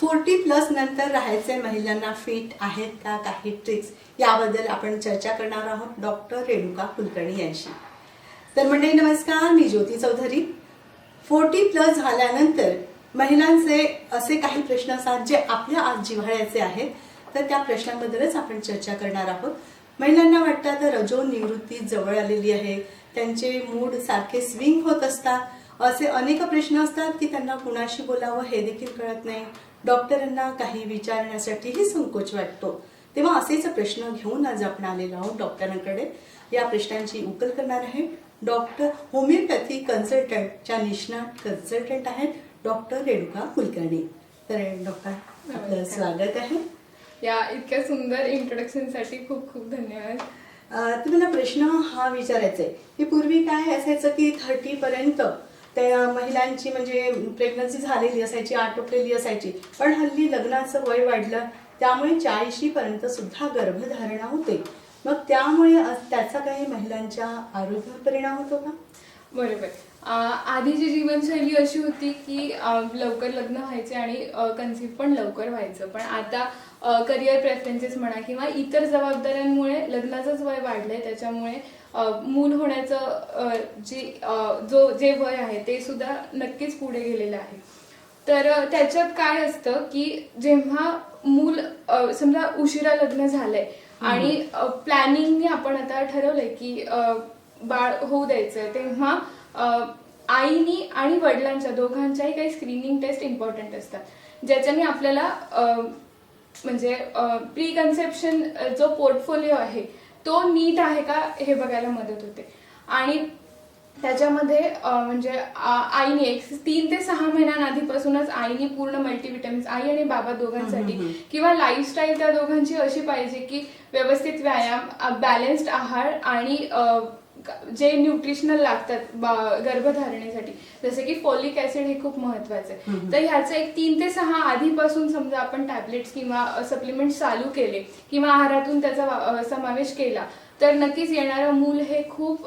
Forty plus नंतर राहायचे महिलांना फिट आहेत का? काही ट्रिक्स याबद्दल आपण चर्चा करणार आहोत डॉक्टर रेणुका कुलकर्णी यांशी. तर मंडळी नमस्कार. मी ज्योती चौधरी. फोर्टी प्लस झाल्यानंतर महिलांचे असे काही प्रश्न असतात जे आपल्या आज जिव्हाळ्याचे आहेत तर त्या प्रश्नांबद्दलच आपण चर्चा करणार आहोत. महिलांना वाटतं तर रजो निवृत्ती जवळ आलेली आहे. त्यांचे मूड सारखे स्विंग होत असतात. असे अनेक प्रश्न असतात की त्यांना कुणाशी बोलावं हे देखील कळत नाही. डॉक्टरांना काही विचारण्यासाठीही संकोच वाटतो. तेव्हा असेच प्रश्न घेऊन आज आपण आलेलो आहोत डॉक्टरांकडे. या प्रश्नांची उकल करणार आहे. डॉक्टर होमिओपॅथी कन्सल्टंटच्या निष्णात कन्सल्टंट आहेत डॉक्टर रेणुका कुलकर्णी. तर डॉक्टर आपलं. स्वागत आहे. या इतक्या सुंदर इंट्रोडक्शनसाठी खूप खूप धन्यवाद. तुम्हाला प्रश्न हा विचारायचा आहे की पूर्वी काय असायचं की थर्टी पर्यंत त्या महिलांची म्हणजे प्रेग्नन्सी झालेली असायची आटोपलेली असायची. पण हल्ली लग्नाचं वय वाढलं त्यामुळे चाळीशीपर्यंत सुद्धा गर्भधारणा होते. मग त्यामुळे त्याचा काही महिलांच्या आरोग्यावर परिणाम होतो का? बरोबर. आधीची जीवनशैली अशी होती की लवकर लग्न व्हायचे आणि कन्सिव्ह पण लवकर व्हायचं. पण आता करिअर प्रेफरन्सेस म्हणा किंवा इतर जबाबदाऱ्यांमुळे लग्नाचंच वय वाढलंय त्याच्यामुळे मूल होण्याचं जी जो जे वय आहे ते सुद्धा नक्कीच पुढे गेलेलं आहे. तर त्याच्यात काय असतं की जेव्हा मूल समजा उशिरा लग्न झालंय आणि प्लॅनिंगने आपण आता ठरवलंय की बाळ होऊ द्यायचं तेव्हा आईनी आणि वडिलांच्या दोघांच्याही काही स्क्रीनिंग टेस्ट इम्पॉर्टंट असतात. ज्याच्याने आपल्याला म्हणजे प्री कन्सेप्शन जो पोर्टफोलिओ आहे तो नीट आहे का हे बघायला मदत होते आणि त्याच्यामध्ये म्हणजे आईने एक तीन ते सहा महिन्यांआधीपासूनच आईने पूर्ण मल्टीविटॅमिन्स आई आणि बाबा दोघांसाठी. किंवा लाईफस्टाईल त्या दोघांची अशी पाहिजे की व्यवस्थित व्यायाम बॅलन्स्ड आहार आणि जे न्यूट्रिशनल लागतात गर्भधारणेसाठी. जसे की फॉलिक ऍसिड हे खूप महत्वाचं आहे. तर ह्याचं एक तीन ते सहा आधीपासून समजा आपण टॅबलेट्स किंवा सप्लिमेंट चालू केले किंवा आहारातून त्याचा समावेश केला तर नक्कीच येणारं मूल हे खूप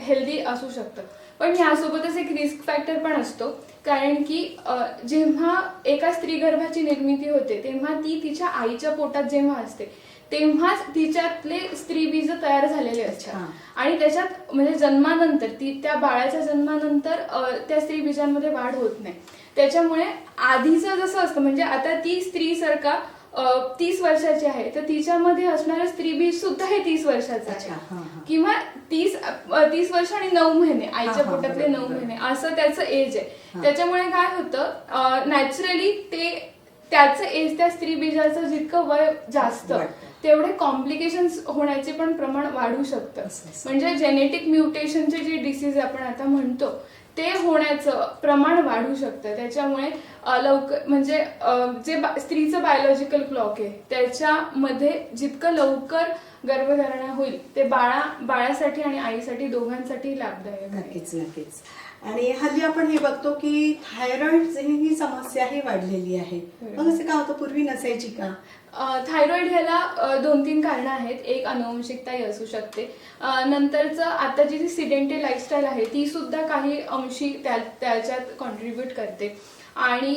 हेल्दी असू शकतं. पण यासोबतच एक रिस्क फॅक्टर पण असतो. कारण की जेव्हा एका स्त्री गर्भाची निर्मिती होते तेव्हा ती तिच्या आईच्या पोटात जेव्हा असते तेव्हाच तिच्यातले स्त्री बीज तयार झालेले. असतात आणि त्याच्यात म्हणजे जन्मानंतर ती त्या बाळाच्या जन्मानंतर त्या स्त्री बीजांमध्ये वाढ होत नाही त्याच्यामुळे आधीचं जसं असतं म्हणजे आता ती स्त्री सारखा तीस वर्षाची आहे तर तिच्यामध्ये असणारं स्त्री बीज सुद्धा हे तीस वर्षाचं आहे. किंवा तीस तीस वर्ष आणि नऊ महिने आईच्या पोटातले नऊ. महिने असं त्याचं एज. आहे त्याच्यामुळे काय होतं नॅचरली ते त्याचं एज त्या स्त्री बीजाचं जितकं वय जास्त. तेवढे कॉम्प्लिकेशन होण्याचे पण प्रमाण वाढू शकतं. म्हणजे जेनेटिक म्युटेशनचे जे डिसीज आपण आता म्हणतो ते होण्याचं प्रमाण वाढू शकतं. त्याच्यामुळे लवकर म्हणजे जे स्त्रीचं बायोलॉजिकल क्लॉक आहे त्याच्यामध्ये जितकं लवकर गर्भधारणा होईल ते बाळा बाळासाठी आणि आईसाठी दोघांसाठी लाभदायक नक्कीच नक्कीच. आणि हल्ली आपण हे बघतो की थायरॉइड ही समस्या ही वाढलेली आहे. मग असं का होतं? पूर्वी नसायची का? थायरॉइड ह्याला दोन तीन कारणं आहेत. एक अनुवंशिकताही असू शकते. नंतरचं आताची जी सिडेंटरी लाईफस्टाईल आहे ती सुद्धा काही अंशी त्या त्याच्यात कॉन्ट्रीब्युट करते. आणि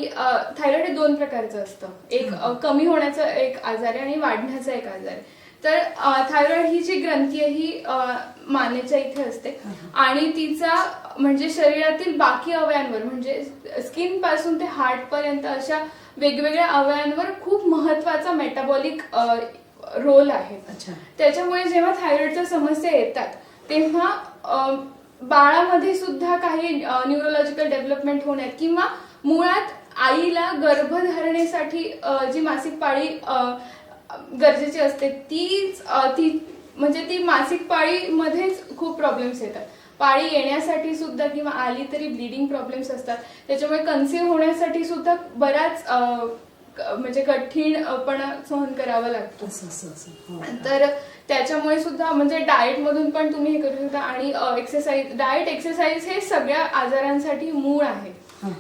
थायरॉइड हे दोन प्रकारचं असतं. एक कमी होण्याचा एक आजार आहे आणि वाढण्याचा एक आजार. आहे तर थायरॉइड ही जी ग्रंथी आहे ही मानेच्या इथे असते. आणि तिचा म्हणजे शरीरातील बाकी अवयांवर म्हणजे स्किनपासून ते हार्ट पर्यंत अशा वेगवेगळ्या अवयांवर खूप महत्त्वाचा मेटाबॉलिक रोल आहे. त्याच्यामुळे जेव्हा थायरॉइडच्या समस्या येतात तेव्हा बाळामध्ये सुद्धा काही न्यूरोलॉजिकल डेव्हलपमेंट होण्यात किंवा मुळात आईला गर्भधारणेसाठी जी मासिक पाळी गरजेची असते तीच ती म्हणजे ती मासिक पाळीमध्येच खूप प्रॉब्लेम्स येतात. पाळी येण्यासाठी सुद्धा किंवा आली तरी ब्लिडिंग प्रॉब्लेम्स असतात त्याच्यामुळे कन्सिव्ह होण्यासाठी सुद्धा बराच क- म्हणजे कठीणपणा सहन करावा लागतो हो. तर त्याच्यामुळे सुद्धा म्हणजे डाएट मधून पण तुम्ही हे करू शकता आणि एक्सरसाइज डाएट एक्सरसाइज हे सगळ्या आजारांसाठी मूळ आहे.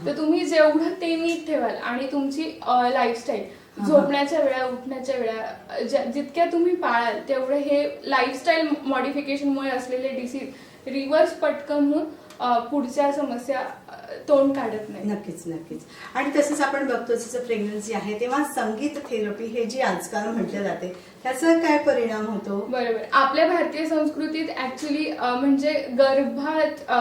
तर तुम्ही जेवढं ते नीट ठेवाल आणि तुमची लाईफस्टाईल. झोपण्याच्या वेळा उठण्याच्या वेळा जितक्या तुम्ही पाळाल तेवढे हे लाईफस्टाईल मॉडिफिकेशनमुळे असलेले डिसीज रिव्हर्स पटकन होऊन पुढच्या समस्या तोंड काढत नाही. नक्कीच नक्कीच. आणि तसंच आपण बघतो जसं प्रेग्नन्सी आहे तेव्हा संगीत थेरपी हे जी आजकाल म्हटलं जाते त्याचा काय परिणाम होतो? बरोबर. आपल्या भारतीय संस्कृतीत ऍक्च्युली म्हणजे गर्भात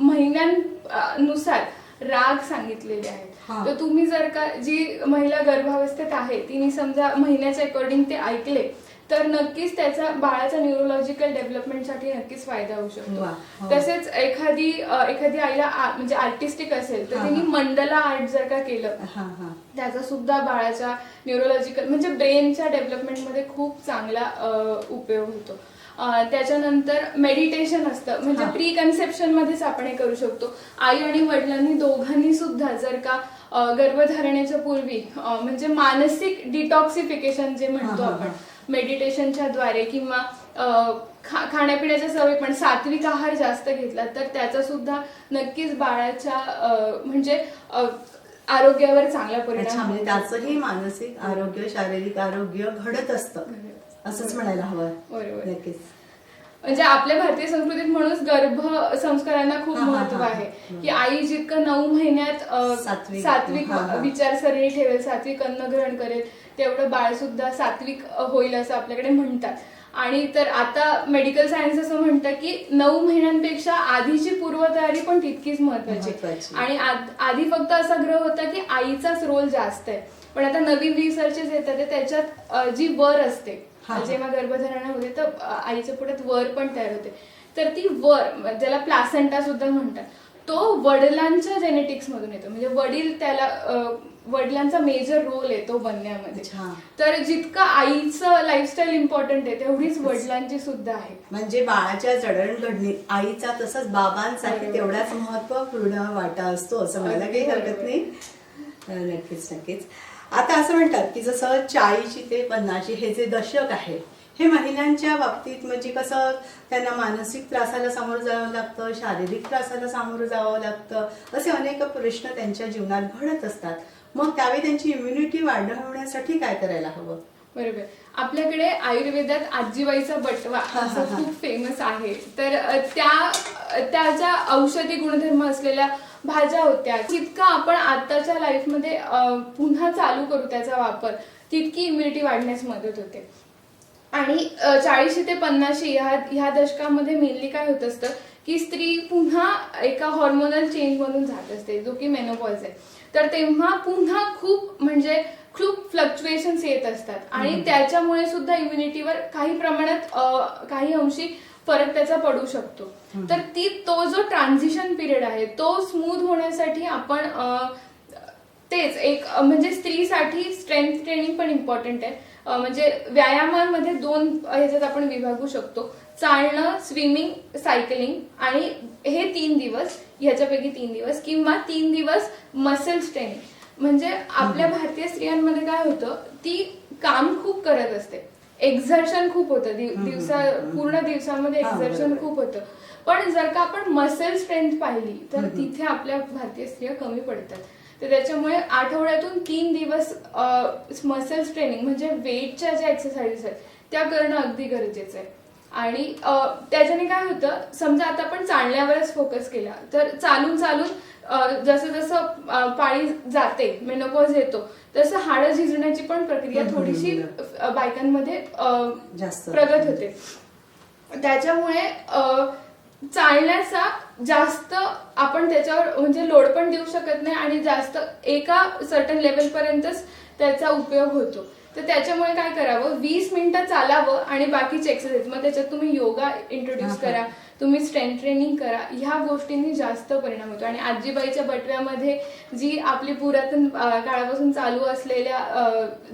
महिन्यांनुसार राग सांगितलेले. आहेत. तर तुम्ही जर का जी महिला गर्भावस्थेत आहे तिने समजा महिन्याच्या अकॉर्डिंग ते ऐकले तर नक्कीच त्याचा बाळाच्या न्यूरोलॉजिकल डेव्हलपमेंटसाठी नक्कीच फायदा होऊ शकतो हो. तसेच एखादी एखादी आईला म्हणजे आर्टिस्टिक असेल तर तिने. मंडला आर्ट जर का केलं त्याचा सुद्धा बाळाच्या न्यूरोलॉजिकल म्हणजे ब्रेनच्या डेव्हलपमेंटमध्ये खूप चांगला उपयोग होतो त्याच्यानंतर मेडिटेशन असतं म्हणजे. प्री कन्सेप्शन मध्येच आपण हे करू शकतो आई आणि वडिलांनी दोघांनी सुद्धा जर का गर्भधारणेच्या पूर्वी म्हणजे मानसिक डिटॉक्सिफिकेशन जे म्हणतो आपण. मेडिटेशनच्या द्वारे किंवा खा- खाण्यापिण्याच्या सवयी पण सात्विक आहार जास्त घेतला तर त्याचा सुद्धा नक्कीच बाळाच्या म्हणजे आरोग्यावर चांगला परिणाम म्हणजे. त्याचंही मानसिक आरोग्य शारीरिक आरोग्य घडत असतं. असंच म्हणायला हवं. बरोबर. नक्कीच. म्हणजे आपल्या भारतीय संस्कृतीत म्हणून गर्भ संस्कारांना खूप महत्त्व. आहे. की आई जितकं नऊ महिन्यात सात्विक. विचारसरणी ठेवेल सात्विक अन्न ग्रहण करेल तेवढं बाळ सुद्धा सात्विक होईल असं आपल्याकडे म्हणतात. आणि तर आता मेडिकल सायन्स असं म्हणतं की नऊ महिन्यांपेक्षा आधीची पूर्वतयारी पण तितकीच महत्वाची. आणि आधी फक्त असा ग्रह होता की आईचाच रोल जास्त आहे. पण आता नवीन रिसर्चेस येतात ते त्याच्यात जी वर असते. जेव्हा गर्भधारणा होते तर आईच्या पोटात वर पण तयार होते. तर ती वर ज्याला प्लासेंटा सुद्धा म्हणतात तो वडिलांच्या जेनेटिक्स मधून येतो. म्हणजे वडील त्याला वडिलांचा मेजर रोल आहे तो बनण्यामध्ये. तर जितकं आईचं लाईफस्टाईल इम्पॉर्टंट आहे तेवढीच वडिलांची सुद्धा आहे म्हणजे बाळाच्या जडणघडणीत आईचा तसंच बाबांसाठी बरोबर. तेवढाच महत्त्वपूर्ण वाटा असतो असं म्हणायला काही हरकत. नाही नक्कीच नक्कीच आता असं म्हणतात की जसं चाळीशी ते पन्नाशी हे जे दशक आहे हे महिलांच्या बाबतीत म्हणजे कसं त्यांना मानसिक त्रासाला सामोरं जावं लागतं शारीरिक त्रासाला सामोरं जावं लागतं असे अनेक प्रश्न त्यांच्या जीवनात घडत असतात मग त्यावेळी त्यांची इम्युनिटी वाढवण्यासाठी काय करायला हवं? बरोबर. आपल्याकडे आयुर्वेदात आजीबाईचा बटवा असं खूप फेमस आहे. तर त्या त्याच्या औषधी गुणधर्म असलेल्या भाज्या होत्या जितका आपण आताच्या लाईफमध्ये पुन्हा चालू करू त्याचा वापर तितकी इम्युनिटी वाढण्यास मदत होते. आणि चाळीशी ते पन्नाशी ह्या ह्या दशकामध्ये मेनली काय होत असतं की स्त्री पुन्हा एका हॉर्मोनल चेंज मधून जात असते जो की मेनोपॉज आहे. तर तेव्हा पुन्हा खूप म्हणजे खूप फ्लक्च्युएशन्स येत असतात. आणि त्याच्यामुळे सुद्धा इम्युनिटीवर काही प्रमाणात काही अंशी फरक त्याचा पडू शकतो. तर ती तो जो ट्रान्झिशन पिरियड आहे तो स्मूथ होण्यासाठी आपण तेच एक म्हणजे स्त्रीसाठी स्ट्रेंथ ट्रेनिंग पण इम्पॉर्टंट आहे. म्हणजे व्यायामांमध्ये दोन ह्याच्यात आपण विभागू शकतो. चालणं स्विमिंग सायकलिंग आणि हे तीन दिवस ह्याच्यापैकी तीन दिवस किंवा तीन दिवस मसल ट्रेनिंग म्हणजे आपल्या भारतीय स्त्रियांमध्ये काय होतं ती काम खूप करत असते. एक्झर्शन खूप होतं. दिवसा. पूर्ण दिवसामध्ये एक्झर्शन. खूप होतं. पण जर का आपण मसल स्ट्रेंथ पाहिली तर. तिथे आपल्या भारतीय स्त्रिया कमी पडतात. तर त्याच्यामुळे आठवड्यातून तीन दिवस मसल ट्रेनिंग म्हणजे वेटच्या ज्या एक्सरसाइजेस आहेत त्या करणं अगदी गरजेचं आहे. आणि त्याच्याने काय होतं समजा आता आपण चालण्यावरच फोकस केला तर चालून चालून जसं जसं पाळी जाते मेनोपॉज येतो तसं हाडं झिजण्याची पण प्रक्रिया थोडीशी बायकांमध्ये प्रगत होते. त्याच्यामुळे चालण्याचा जास्त आपण त्याच्यावर म्हणजे लोड पण देऊ शकत नाही आणि जास्त एका सर्टन लेवल पर्यंतच त्याचा उपयोग होतो. तर त्याच्यामुळे काय करावं? वीस मिनिटं चालावं आणि बाकीचे एक्सरसाइज मग त्याच्यात तुम्ही योगा इंट्रोड्यूस करा तुम्ही स्ट्रेंथ ट्रेनिंग करा. ह्या गोष्टींनी जास्त परिणाम होतो. आणि आजीबाईच्या बटव्यामध्ये जी आपली पुरातन काळापासून चालू असलेल्या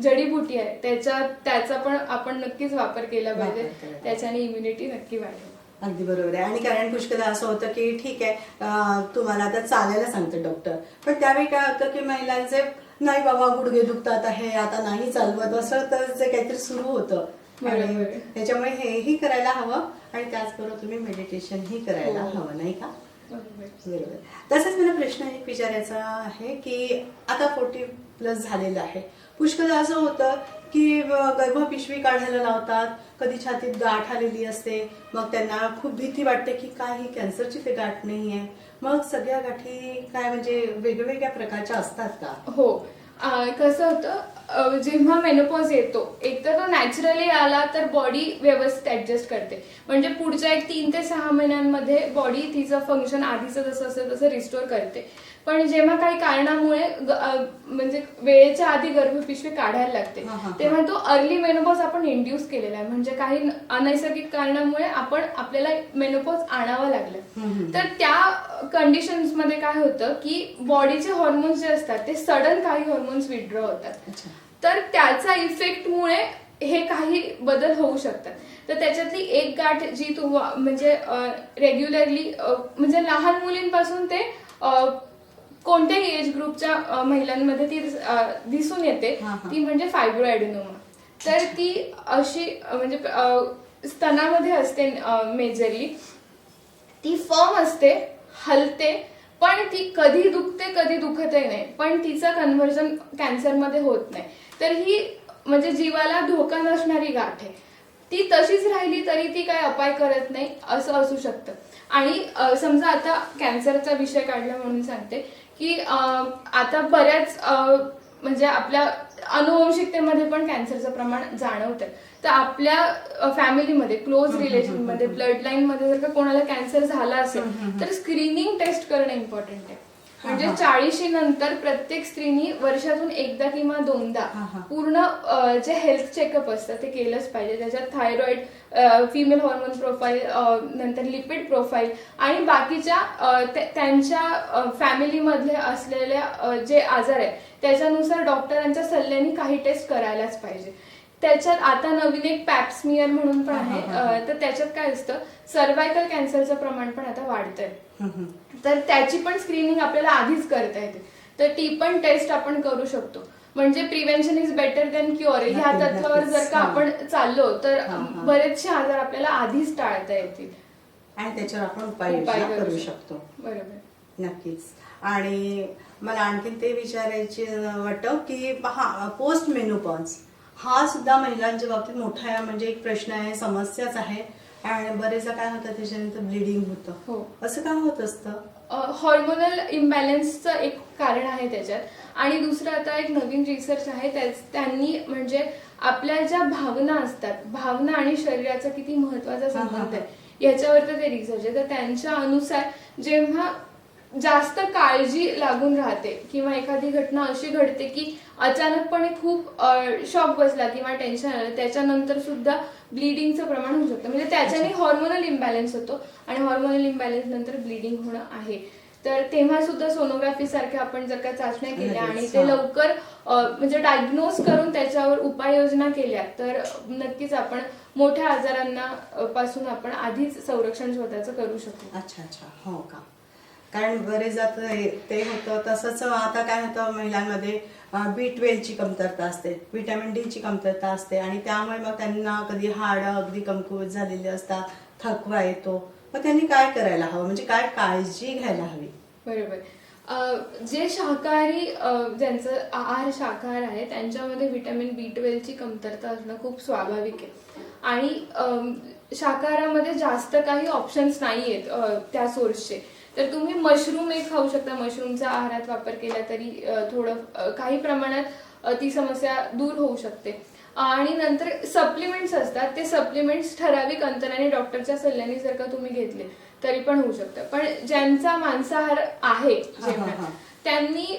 जडीबुटी आहे त्याच्या त्याचा पण आपण नक्कीच वापर केला पाहिजे. त्याच्याने इम्युनिटी नक्की वाढेल. अगदी बरोबर आहे. आणि कारण पुष्कदा असं होतं की ठीक आहे तुम्हाला आता चालायला सांगतं डॉक्टर पण त्यावेळी काय होतं की महिलांचे नाही बाबा गुडघे दुखतात आहे आता नाही चालवत असं तर जे काहीतरी सुरू होतं आणि. त्याच्यामुळे हेही करायला हवं आणि त्याचबरोबर तुम्ही मेडिटेशन ही करायला हो. हवं नाही का बरोबर तसंच मला प्रश्न एक विचारायचा आहे की आता फोर्टी प्लस झालेलं आहे. पुष्कळ असं होतं की गर्भपिशवी काढायला लावतात कधी छातीत गाठ आलेली असते मग त्यांना खूप भीती वाटते की काय ही कॅन्सरची ते गाठ नाही आहे मग सगळ्या गाठी काय म्हणजे वेगवेगळ्या प्रकारच्या असतात का? हो. कसं होतं जेव्हा मेनोपॉज येतो एक तर तो नॅचरली आला तर बॉडी व्यवस्थित ऍडजस्ट करते. म्हणजे पुढच्या एक तीन ते सहा महिन्यांमध्ये बॉडी तिचं फंक्शन आधीचं जसं असेल तसं रिस्टोर करते. पण जेव्हा काही कारणामुळे म्हणजे वेळेच्या आधी गर्भपिशवी काढायला लागते. तेव्हा तो अर्ली मेनोपॉज आपण इंड्यूस केलेला आहे. म्हणजे काही अनैसर्गिक कारणामुळे आपण आपल्याला मेनोपॉज आणावं लागलं. तर त्या कंडिशन्समध्ये काय होतं की बॉडीचे हॉर्मोन्स जे असतात ते सडन काही हॉर्मोन्स विड्रॉ होतात. तर त्याचा इफेक्टमुळे हे काही बदल होऊ शकतात. तर त्याच्यातली एक गाठ जी तू म्हणजे रेग्युलरली म्हणजे लहान मुलींपासून ते कोणत्याही एज ग्रुपच्या महिलांमध्ये ती दिसून येते. ती म्हणजे फायब्रोएडिनोमा तर ती अशी म्हणजे स्तनामध्ये असते मेजरली ती फर्म असते हलते पण ती कधी दुखते कधी दुखतही नाही. पण तिचं कन्व्हर्जन कॅन्सरमध्ये होत नाही. तर ही म्हणजे जीवाला धोका नसणारी गाठ आहे. ती तशीच राहिली तरी ती काही अपाय करत नाही असं असू शकतं. आणि समजा आता कॅन्सरचा विषय काढला म्हणून सांगते. की आता बऱ्याच म्हणजे आपल्या अनुवंशिकतेमध्ये पण कॅन्सरचं प्रमाण जाणवतं तर आपल्या फॅमिलीमध्ये क्लोज रिलेशनमध्ये ब्लड लाईन मध्ये जर का कोणाला कॅन्सर झाला असेल तर स्क्रीनिंग टेस्ट करणं इम्पॉर्टंट आहे. म्हणजे चाळीशी नंतर प्रत्येक स्त्रीनी वर्षातून एकदा किंवा दोनदा. पूर्ण जे हेल्थ चेकअप असतं ते केलंच पाहिजे. त्याच्यात थायरॉइड फिमेल हॉर्मोन प्रोफाईल नंतर लिपिड प्रोफाईल आणि बाकीच्या त्यांच्या फॅमिलीमधले असलेल्या अ, जे आजार आहेत त्याच्यानुसार डॉक्टरांच्या सल्ल्याने काही टेस्ट करायलाच पाहिजे. त्याच्यात आता नवीन एक पॅप्समियर म्हणून पण आहे. तर त्याच्यात काय असतं सर्वायकल कॅन्सरचं प्रमाण पण आता वाढतंय. तर त्याची पण स्क्रीनिंग आपल्याला आधीच करता येते तर ती पण टेस्ट आपण करू शकतो म्हणजे prevention is better than cure ह्या तत्वावर जर. का. आपण चाललो तर. बरेचसे आजार आपल्याला आधीच टाळता येतील आणि त्याच्यावर आपण उपाय करू शकतो. बरोबर नक्कीच आणि मला आणखीन ते विचारायचे वाटतं की हा पोस्ट मेनोपॉज हा सुद्धा महिलांच्या बाबतीत मोठा म्हणजे एक प्रश्न आहे समस्याच आहे आणि बरेचदा काय होतं त्याच्यानंतर ब्लिडिंग होतं. हो. असं काय होत असतं? हॉर्मोनल इम्बॅलन्सचं एक कारण आहे त्याच्यात. आणि दुसरं आता एक नवीन रिसर्च आहे त्यांनी म्हणजे आपल्या ज्या भावना असतात भावना आणि शरीराचा किती महत्त्वाचा संबंध आहे याच्यावरती ते रिसर्च आहे. तर त्यांच्या अनुसार जेव्हा जास्त काळजी लागून राहते किंवा एखादी घटना अशी घडते की अचानकपणे खूप शॉक बसला किंवा टेन्शन आलं. त्याच्यानंतर सुद्धा ब्लिडिंगचं प्रमाण होऊ शकतं. म्हणजे त्याच्याने हॉर्मोनल इम्बॅलन्स होतो आणि हॉर्मोनल इम्बॅलन्स नंतर ब्लिडिंग होणं आहे. तर तेव्हा सुद्धा सोनोग्राफी सारख्या आपण जर का चाचण्या केल्या आणि ते. लवकर म्हणजे डायग्नोज करून त्याच्यावर उपाययोजना केल्या तर नक्कीच आपण मोठ्या आजारांना पासून आपण आधीच संरक्षण स्वतःचं करू शकतो अच्छा अच्छा. हो का? कारण बरेच ते ते होतं. तसंच आता काय होतं महिलांमध्ये बी ट्वेल्वची कमतरता असते. व्हिटॅमिन डीची कमतरता असते. आणि त्यामुळे मग त्यांना कधी हाडं अगदी कमकुवत झालेली असतात. थकवा येतो. मग त्यांनी काय करायला हवं? म्हणजे काय काळजी घ्यायला हवी? बरोबर. जे शाकाहारी ज्यांचं आहार शाकाहार आहे त्यांच्यामध्ये व्हिटॅमिन बी ट्वेल्वची कमतरता असणं खूप स्वाभाविक आहे. आणि शाकाहारामध्ये जास्त काही ऑप्शन्स नाही आहेत त्या सोर्सचे तर तुम्ही मशरूम एक खाऊ शकता. मशरूमचा आहारात वापर केला तरी थोडं काही प्रमाणात ती समस्या दूर होऊ शकते. आणि नंतर सप्लिमेंट्स असतात. ते सप्लिमेंट्स ठराविक अंतराने डॉक्टरच्या सल्ल्याने जर का तुम्ही घेतले तरी पण होऊ शकतं. पण ज्यांचा मांसाहार आहे जेवणात. त्यांनी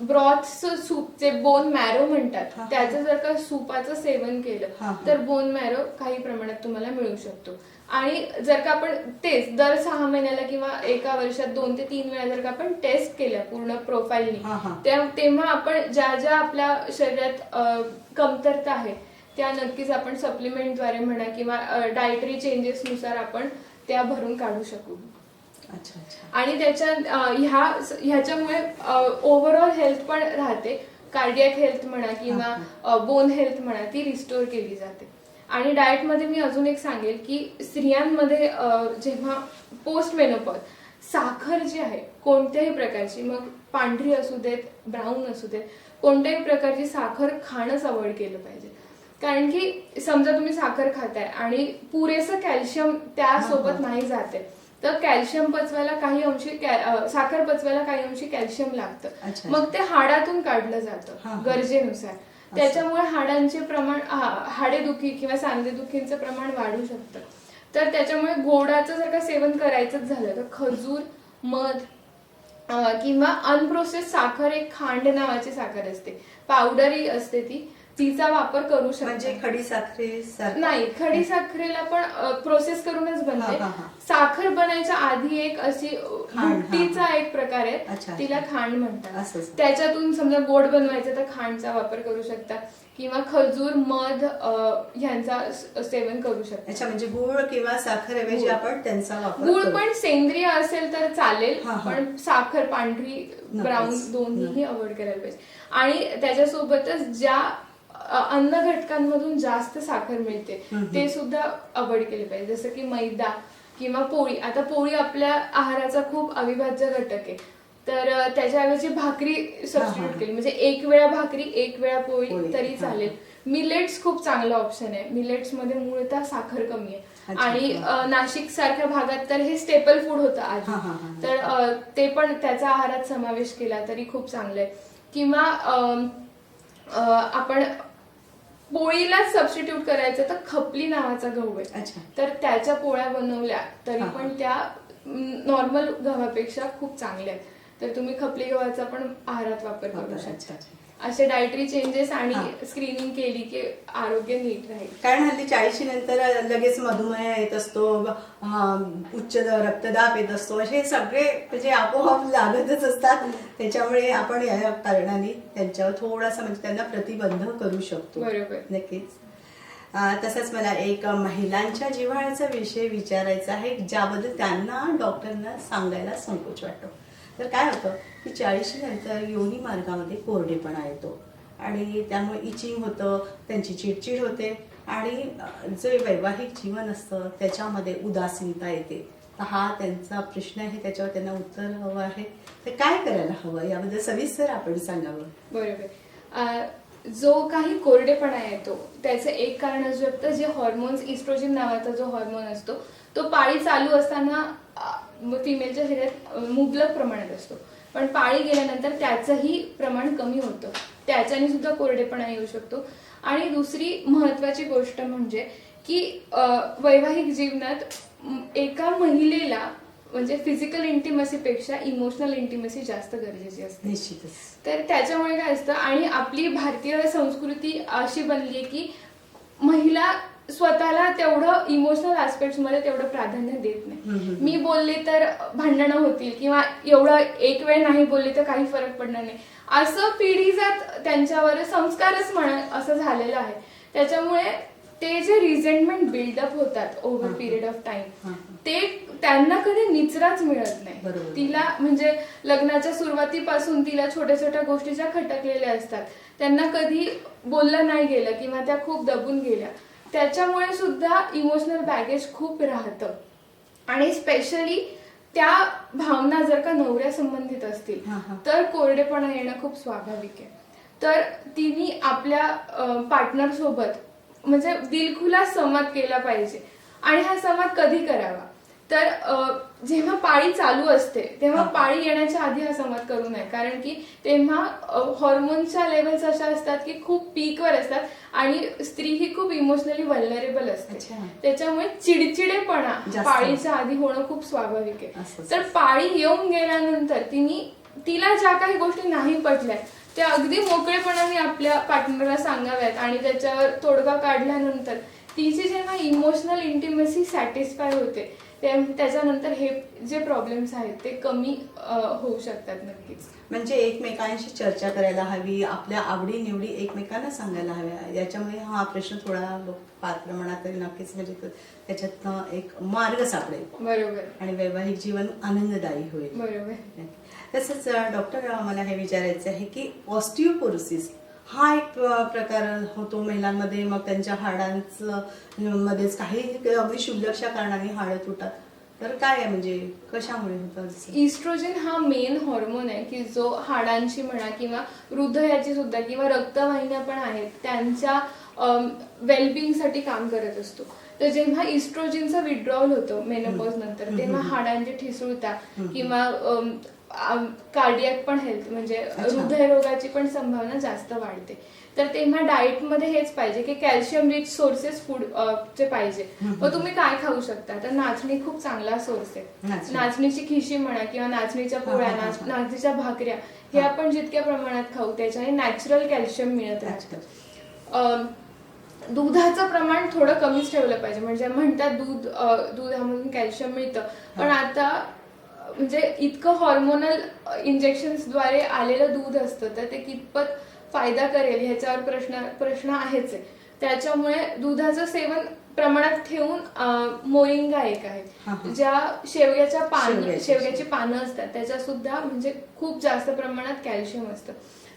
ब्रॉथचं सूप जे बोन मॅरो म्हणतात. त्याचं जर का सूपाचं सेवन केलं. तर बोन मॅरो काही प्रमाणात तुम्हाला मिळू शकतो आणि जर का आपण तेच दर सहा महिन्याला किंवा एका वर्षात दोन ते तीन वेळा जर का आपण टेस्ट केल्या पूर्ण. प्रोफाईलनी तेव्हा आपण ज्या ज्या आपल्या शरीरात कमतरता आहे त्या नक्कीच आपण सप्लिमेंटद्वारे म्हणा किंवा डायटरी चेंजेस नुसार आपण त्या भरून काढू शकू आणि त्याच्या ह्या ह्याच्यामुळे ओव्हरऑल हेल्थ पण राहते. कार्डियक हेल्थ म्हणा किंवा बोन हेल्थ म्हणा ती रिस्टोर केली जाते. आणि डाएटमध्ये मी अजून एक सांगेल की स्त्रियांमध्ये जेव्हा पोस्ट मेनोपॉज साखर जी आहे कोणत्याही प्रकारची मग पांढरी असू देत ब्राऊन असू देत कोणत्याही प्रकारची साखर खाणंच अवॉइड केलं पाहिजे. कारण की समजा तुम्ही साखर खाताय आणि पुरेसं कॅल्शियम त्यासोबत नाही जाते. तर कॅल्शियम पचवायला काही अंशी साखर पचवायला काही अंशी कॅल्शियम लागतं. मग ते हाडातून काढलं जातं. गरजेनुसार. त्याच्यामुळे हाडांचे प्रमाण हाडेदुखी किंवा सांधेदुखींचं प्रमाण वाढू शकतं. तर त्याच्यामुळे गोडाचं जर का सेवन करायचंच झालं तर खजूर मध किंवा अनप्रोसेस साखर एक खांड नावाची साखर असते. पावडरही असते ती. तिचा वापर करू म्हणजे शकतो खडी साखरे? नाही खडी साखरेला पण प्रोसेस करूनच बनते. साखर बनायच्या आधी एक अशी भुकटीचा एक प्रकार आहे तिला. खांड म्हणतात. त्याच्यातून समजा गोड बनवायचं तर खांडचा वापर करू शकता किंवा खजूर मध स- सेवन करू शकता अच्छा म्हणजे गुळ किंवा साखर ऐवजी. आपण त्यांचा वापर गुळ. पण सेंद्रिय असेल तर चालेल. पण साखर पांढरी. ब्राऊन दोन्हीही अवॉइड करायला पाहिजे आणि त्याच्यासोबतच ज्या अन्न घटकांमधून जास्त साखर मिळते. ते सुद्धा अवॉइड केले पाहिजे. जसं की मैदा किंवा पोळी. आता पोळी आपल्या आहाराचा खूप अविभाज्य घटक आहे. तर त्याच्याऐवजी भाकरी सबस्टिट्यूट. केली. म्हणजे एक वेळा भाकरी एक वेळा पोळी तरी. चालेल. मिलेट्स खूप चांगला ऑप्शन आहे. मिलेट्समध्ये मूळतः साखर कमी आहे. आणि नाशिक सारख्या भागात तर हे स्टेपल फूड होतं आधी. तर ते पण त्याचा आहारात समावेश केला तरी खूप चांगलं आहे. किंवा आपण पोळीला सबस्टिट्यूट करायचं तर खपली नावाचा गहू आहे अच्छा तर त्याच्या पोळ्या बनवल्या तरी. पण त्या नॉर्मल गव्हापेक्षा खूप चांगल्या आहेत तर तुम्ही खपली गव्हाचा पण आहारात वापर करू शकता. असे डायटरी चेंजेस आणि. स्क्रीनिंग केली की आरोग्य नीट राहील. कारण हल्ली चाळीशी नंतर लगेच मधुमेह येत असतो उच्च रक्तदाब येत असतो असे सगळे म्हणजे आपोआप लागतच असतात. त्याच्यामुळे आपण या कारणाने त्यांच्यावर थोडासा म्हणजे त्यांना प्रतिबंध करू शकतो. बरोबर. नक्कीच. तसंच मला एक महिलांच्या जिव्हाळ्याचा विषय विचारायचा आहे ज्याबद्दल त्यांना डॉक्टरना सांगायला संकोच वाटतो. तर काय होतं की चाळीशी नंतर योनी मार्गामध्ये कोरडेपणा येतो आणि त्यामुळे इचिंग होतं त्यांची चिडचिड होते. आणि जे वैवाहिक जीवन असतं त्याच्यामध्ये उदासीनता येते. तर हा त्यांचा प्रश्न आहे त्याच्यावर त्यांना उत्तर हवं आहे. तर काय करायला हवं? याबद्दल सविस्तर आपण सांगावं. बरोबर. जो काही कोरडेपणा येतो त्याचं एक कारण असू शकतं जे हॉर्मोन्स इस्ट्रोजिन नावाचा जो हॉर्मोन असतो तो पाळी चालू असताना फिमेलच्या शरीरात मुबलक प्रमाणात असतो. पण पाळी गेल्यानंतर त्याचंही प्रमाण कमी होतं. त्याच्याने सुद्धा कोरडेपणा येऊ शकतो. आणि दुसरी महत्वाची गोष्ट म्हणजे की वैवाहिक जीवनात एका महिलेला म्हणजे फिजिकल इंटिमसीपेक्षा इमोशनल इंटिमसी जास्त गरजेची असते. निश्चितच. तर त्याच्यामुळे काय असतं आणि आपली भारतीय संस्कृती अशी बनली आहे की महिला स्वतःला तेवढं इमोशनल ऍस्पेक्टमध्ये तेवढं प्राधान्य देत नाही. मी बोलले तर भांडणं होतील किंवा एवढं एक वेळ नाही बोलले तर काही फरक पडणार नाही असं पिढीजात त्यांच्यावर संस्कारच म्हणा असं झालेलं आहे त्याच्यामुळे ते जे रिझेंटमेंट बिल्डअप होतात ओव्हर. Period of time. ते त्यांना कधी निचराच मिळत नाही. तिला म्हणजे लग्नाच्या सुरुवातीपासून तिला छोट्या छोट्या गोष्टीच्या खटकलेल्या असतात त्यांना कधी बोललं नाही गेलं किंवा त्या खूप दबून गेल्या त्याच्यामुळे सुद्धा इमोशनल बॅगेज खूप राहतं. आणि स्पेशली त्या भावना जर का नवऱ्या संबंधित असतील. तर कोरडेपणा येणं खूप स्वाभाविक आहे. तर तिने आपल्या पार्टनर सोबत म्हणजे दिलखुलास संवाद केला पाहिजे. आणि हा संवाद कधी करावा? तर जेव्हा पाळी चालू असते तेव्हा. पाळी येण्याच्या आधी हा संवाद करू नये कारण की तेव्हा हॉर्मोनच्या लेवल्स अशा असतात की खूप पीकवर असतात आणि स्त्री ही खूप इमोशनली वल्नरेबल असते. त्याच्यामुळे चिडचिडेपणा. पाळीच्या आधी होणं खूप स्वाभाविक आहे. तर पाळी येऊन गेल्यानंतर तिने तिला ज्या काही गोष्टी नाही पटल्या त्या अगदी मोकळेपणाने आपल्या पार्टनरला सांगाव्यात आणि त्याच्यावर तोडगा काढल्यानंतर तिची जेव्हा इमोशनल इंटिमेसी सॅटिस्फाय होते ते- त्याच्यानंतर हे जे प्रॉब्लेम्स आहेत ते कमी होऊ शकतात नक्कीच. म्हणजे एकमेकांशी चर्चा करायला हवी आपल्या आवडी निवडी एकमेकांना सांगायला हव्या. याच्यामुळे हा प्रश्न थोडा फार प्रमाणात तरी नक्कीच म्हणजे त्याच्यातनं एक मार्ग सापडेल. बरोबर. आणि वैवाहिक जीवन आनंददायी होईल. बरोबर. तसंच डॉक्टर मला हे विचारायचं आहे की ऑस्टिओपोरोसिस हा एक प्रकार होतो महिलांमध्ये मग त्यांच्या हाडांचं मध्येच काही अगदी शुल्लकशा कारणाने हाडं तुटतात तर काय आहे म्हणजे कशामुळे होतं? इस्ट्रोजन हा मेन हॉर्मोन आहे की जो हाडांची म्हणा किंवा हृदयाची सुद्धा किंवा रक्तवाहिन्या पण आहेत त्यांच्या वेलबिंगसाठी काम करत असतो तर जेव्हा इस्ट्रोजनचं विड्रॉल होतं मेनोपॉज नंतर तेव्हा. हाडांची ठिसूळता. किंवा कार्डियक पण हेल्थ म्हणजे. हृदयरोगाची पण संभावना जास्त वाढते तर तेव्हा डाएटमध्ये हेच पाहिजे की कॅल्शियम रिच सोर्सेस फूड चे पाहिजे. मग तुम्ही काय खाऊ शकता तर नाचणी खूप चांगला सोर्स आहे नाचणी. नाचणीची खिशी म्हणा किंवा नाचणीच्या पोळ्या नाच-. नाचणीच्या भाकऱ्या हे. आपण जितक्या प्रमाणात खाऊ त्याच्याने नॅचरल कॅल्शियम मिळत राहतं दुधाचं प्रमाण थोडं कमीच ठेवलं पाहिजे म्हणजे म्हणतात दूध दुधामधून कॅल्शियम मिळतं पण. आता म्हणजे इतकं हॉर्मोनलद्वारे आलेलं दूध असतं तर ते कितपत फायदा करेल ह्याच्यावर प्रश्न प्रश्न आहेच आहे त्याच्यामुळे दुधाचं सेवन प्रमाणात ठेवून मोरिंगा एक आहे. ज्या शेवग्याच्या पान शेवग्याची. पानं असतात त्याच्यात सुद्धा म्हणजे खूप जास्त प्रमाणात कॅल्शियम असतं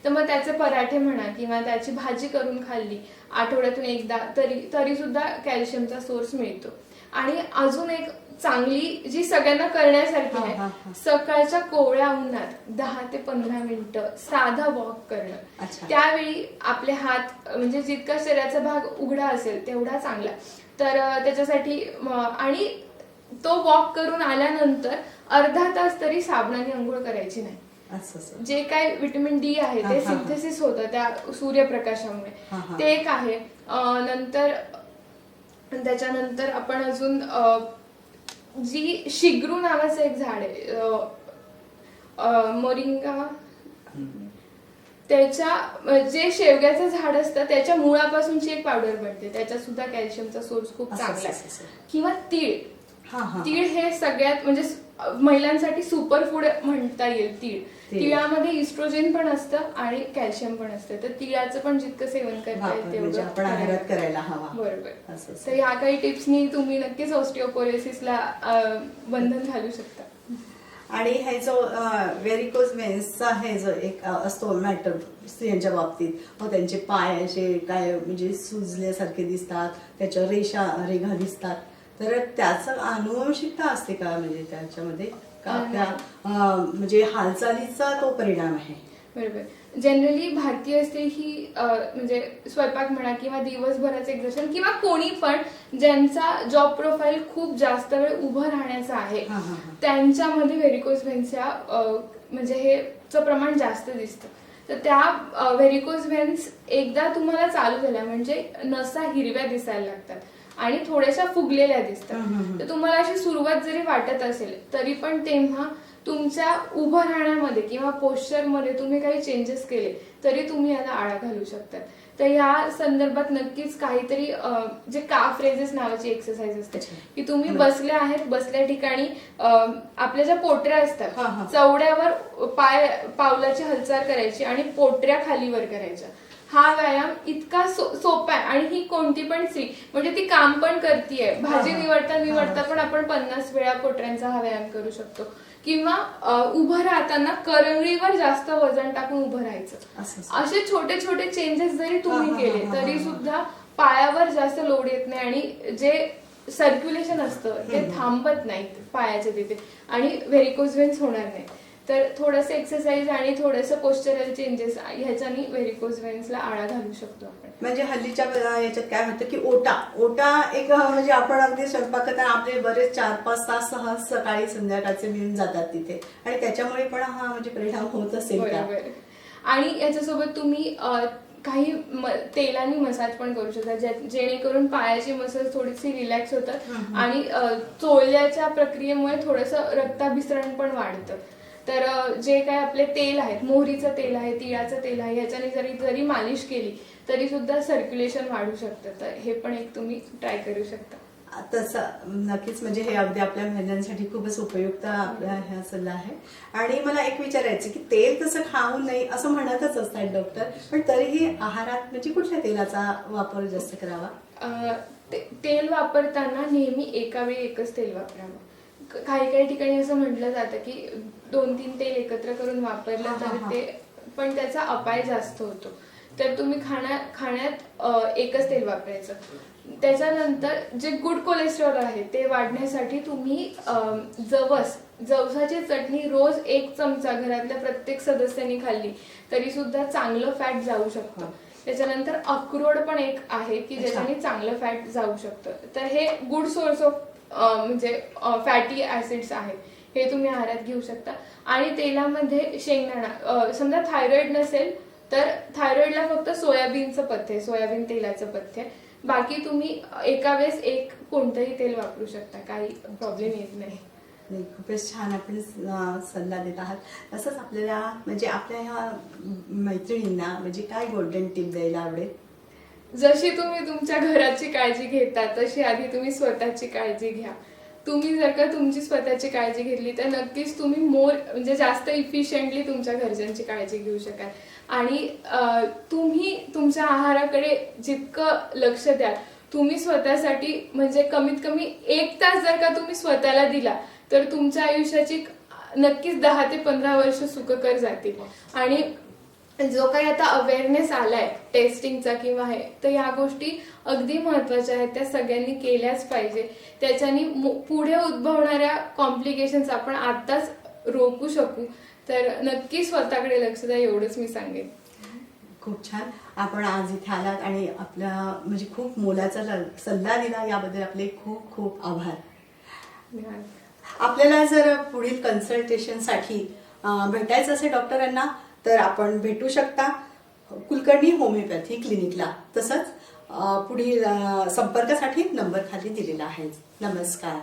तर मग त्याचे पराठे म्हणा किंवा त्याची भाजी करून खाल्ली आठवड्यातून एकदा तरी तरी सुद्धा कॅल्शियमचा सोर्स मिळतो आणि अजून एक चांगली जी सगळ्यांना करण्यासारखी. आहे सकाळच्या कोवळ्या उन्हात दहा ते पंधरा मिनिटं साधा वॉक करणं. त्यावेळी आपले हात म्हणजे जितका शरीराचा भाग उघडा असेल तेवढा चांगला तर त्याच्यासाठी आणि तो वॉक करून आल्यानंतर अर्धा तास तरी साबणाने आंघोळ करायची नाही जे काय विटॅमिन डी आहे ते. सिंथेसिस होतं त्या सूर्यप्रकाशामुळे. ते एक आहे अं, नंतर त्याच्यानंतर आपण अजून जी शिग्रू नावाचं एक झाड आहे मोरिंगा. त्याच्या जे शेवग्याचं झाड असतं त्याच्या मुळापासूनची एक पावडर बनते त्याच्यात सुद्धा कॅल्शियमचा सोर्स खूप चांगला आहे. किंवा तीळ. तीळ हे सगळ्यात म्हणजे महिलांसाठी सुपर फूड म्हणता येईल तीळ तीळ. तिळामध्ये इस्ट्रोजेन पण असतं आणि कॅल्शियम पण असतं तर तिळाचं पण जितकं सेवन करता येईल म्हणजे तेवढं आपण आहारात करायला. हवा बरोबर. तर ह्या काही टिप्सनी तुम्ही नक्कीच ऑस्टिओपोरोसिसला बंधन घालू शकता आणि हे जो व्हेरिकोज वेन्सचा हे जो एक असतो मॅटर स्त्रियांच्या बाबतीत मग त्यांचे पाय असे काय म्हणजे सुजल्यासारखे दिसतात त्याच्या रेषा रेघा दिसतात तर त्याचं अनुवंशिकता असते का? म्हणजे त्याच्यामध्ये का म्हणजे हालचालीचा तो परिणाम आहे? बरोबर. जनरली भारतीय स्त्री ही म्हणजे स्वयंपाक म्हणा किंवा दिवसभराचं एक्झर्शन किंवा कोणी पण ज्यांचा जॉब प्रोफाईल खूप जास्त वेळ उभं राहण्याचा आहे. त्यांच्यामध्ये व्हेरिकोज व्हेन्सच्या म्हणजे हे चं प्रमाण जास्त दिसतं. तर त्या व्हेरिकोज व्हेन्स एकदा तुम्हाला चालू झाल्या म्हणजे नसा हिरव्या दिसायला लागतात. आणि थोड्याशा फुगलेल्या दिसतात. तर तुम्हाला अशी सुरुवात जरी वाटत असेल तरी पण तेव्हा तुमच्या उभं राहण्यामध्ये किंवा पोश्चरमध्ये तुम्ही काही चेंजेस केले तरी तुम्ही याला आळा घालू शकतात तर या संदर्भात नक्कीच काहीतरी जे काफ रेजेस नावाची एक्सरसाइज असते. की तुम्ही. बसले आहेत बसल्या ठिकाणी आपल्या ज्या पोटऱ्या. असतात चवड्यावर पाय पावलाची हालचाल करायची आणि पोटऱ्या खालीवर करायच्या हा व्यायाम इतका सो- सोपा आहे आणि ही कोणती पण स्त्री म्हणजे ती काम पण करतीये भाजी. निवडता निवडता. पण आपण पन्नास वेळा पोटऱ्यांचा हा व्यायाम करू शकतो किंवा उभं राहताना करंगळीवर जास्त वजन टाकून उभं राहायचं असं छोटे छोटे चेंजेस जरी तुम्ही केले तरी. सुद्धा पायावर जास्त लोड येत नाही आणि जे सर्क्युलेशन असतं ते. थांबत नाहीत पायाच्या तिथे आणि व्हेरिकोज होणार नाही तर थोडंसं एक्सरसाइज आणि थोडंसं पोस्चरल चेंजेस ह्याच्यानी व्हेरिकोज वेन्सला आळा घालू शकतो आपण. म्हणजे हल्लीच्या याच्यात काय होतं की ओटा ओटा एक म्हणजे आपण अगदी स्वयंपाक करताना आपले बरेच चार पाच तास सहज सकाळी संध्याकाळचे मिळून जातात तिथे. आणि त्याच्यामुळे पण हा म्हणजे परिणाम होत असेल आणि याच्यासोबत तुम्ही काही तेलानी मसाज पण करू शकता जेणेकरून पायाची मसल थोडीशी रिलॅक्स होतात. आणि चोळल्याच्या प्रक्रियेमुळे थोडंसं रक्ताभिसरण पण वाढतं. तर जे काय आपले तेल आहेत मोहरीचं तेल आहे तिळाचं तेल आहे ह्याच्याने जरी जरी मालिश केली तरी सुद्धा सर्क्युलेशन वाढू शकतं. तर हे पण एक तुम्ही ट्राय करू शकता. तसं नक्कीच म्हणजे हे अगदी आपल्या महिलांसाठी खूपच उपयुक्त आपला हा सल्ला आहे. आणि मला एक विचारायचं की तेल तसं खाऊ नये असं म्हणतच असतात डॉक्टर पण तरीही आहारात म्हणजे कुठल्या तेलाचा वापर जास्त करावा? ते- तेल वापरताना नेहमी एका वेळी एकच तेल वापरावं. काही काही ठिकाणी असं म्हटलं जातं की दोन तीन तेल एकत्र करून वापरलं तर. ते पण त्याचा अपाय जास्त होतो. तर तुम्ही खाण्या खाण्यात एकच तेल वापरायचं. त्याच्यानंतर जे गुड कोलेस्ट्रॉल आहे ते वाढण्यासाठी तुम्ही जवस जवसाची चटणी रोज एक चमचा घरातल्या प्रत्येक सदस्यांनी खाल्ली तरी सुद्धा चांगलं फॅट जाऊ शकतं. त्याच्यानंतर अक्रोड पण एक आहे की. ज्याच्याने चांगलं फॅट जाऊ शकतं. तर हे गुड सोर्स ऑफ म्हणजे फॅटी ऍसिड्स आहेत हे तुम्ही आहारात घेऊ शकता. आणि तेलामध्ये शेंगदाणा समजा थायरॉइड नसेल तर थायरॉइडला फक्त सोयाबीनचं पथ्य सोयाबीन तेलाचं पथ्य. बाकी तुम्ही एका वेळेस एक कोणतंही तेल वापरू शकता काही प्रॉब्लेम येत नाही. नाही खूपच छान आपण सल्ला देत आहात. तसंच आपल्याला म्हणजे आपल्या ह्या मैत्रिणींना म्हणजे काय गोल्डन टिप द्यायला आवडेल? जशी तुम्ही तुमच्या घराची काळजी घेता तशी आधी तुम्ही स्वतःची काळजी घ्या. तुम्ही जर का तुमची स्वतःची काळजी घेतली तर नक्कीच तुम्ही मोर म्हणजे जास्त इफिशियंटली तुमच्या घरच्यांची काळजी घेऊ शकाल. आणि तुम्ही तुमच्या आहाराकडे जितकं लक्ष द्याल तुम्ही स्वतःसाठी म्हणजे कमीत कमी एक तास जर का तुम्ही स्वतःला दिला तर तुमच्या आयुष्याची नक्कीच दहा ते पंधरा वर्ष सुखकर जातील. आणि जो काही आता अवेअरनेस आलाय टेस्टिंगचा किंवा हे तर या गोष्टी अगदी महत्त्वाच्या आहेत. त्या सगळ्यांनी केल्याच पाहिजे. त्याच्यानी पुढे उद्भवणाऱ्या कॉम्प्लिकेशन्स आपण आताच रोखू शकू. तर नक्की स्वतःकडे लक्ष द्या एवढंच मी सांगेन. खूप छान. आपण आज इथे आलात आणि आपला म्हणजे खूप मोलाचा सल्ला दिला. याबद्दल आपले खूप खूप आभार. आपल्याला जर पुढील कन्सल्टेशनसाठी भेटायचं असेल डॉक्टरांना तर आपण भेटू शकता. कुलकर्णी होमिओपॅथी क्लिनिकला. तसंच पुढील संपर्कासाठी नंबर खाली दिलेला आहे. नमस्कार.